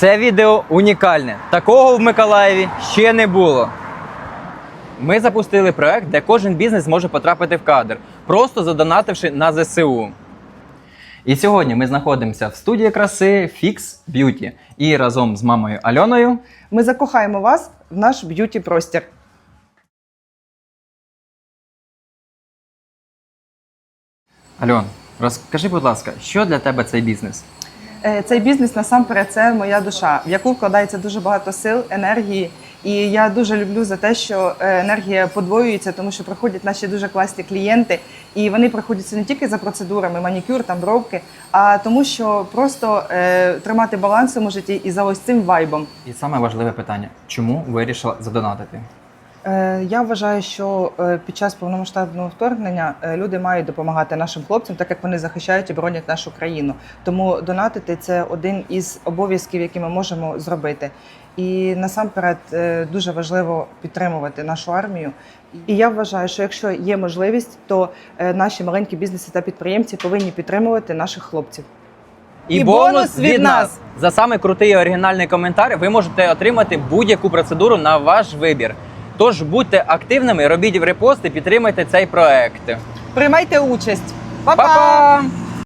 Це відео унікальне. Такого в Миколаєві ще не було. Ми запустили проект, де кожен бізнес зможе потрапити в кадр, просто задонативши на ЗСУ. І сьогодні ми знаходимося в студії краси Fix Beauty. І разом з мамою Альоною Ми закохаємо вас в наш б'юті простір. Альон, розкажи, будь ласка, що для тебе цей бізнес? Е, Цей бізнес насамперед це моя душа, в яку вкладається дуже багато сил, енергії. І я дуже люблю за те, що е, енергія подвоюється, тому що приходять наші дуже класні клієнти, і вони приходять не тільки за процедурами, манікюр, там бровки, а тому, що просто е, тримати баланс у житті і за ось цим вайбом. І саме важливе питання: чому вирішила задонатити? Е, Я вважаю, що е, під час повномасштабного вторгнення е, люди мають допомагати нашим хлопцям, так як вони захищають і боронять нашу країну. Тому донатити це один із обов'язків, які ми можемо зробити. І насамперед дуже важливо підтримувати нашу армію. І я вважаю, що якщо є можливість, то наші маленькі бізнеси та підприємці повинні підтримувати наших хлопців. І бонус від нас! За саме крутий і оригінальний коментар ви можете отримати будь-яку процедуру на ваш вибір. Тож будьте активними, робіть репости, підтримайте цей проект. Приймайте участь! Па-па! Па-па!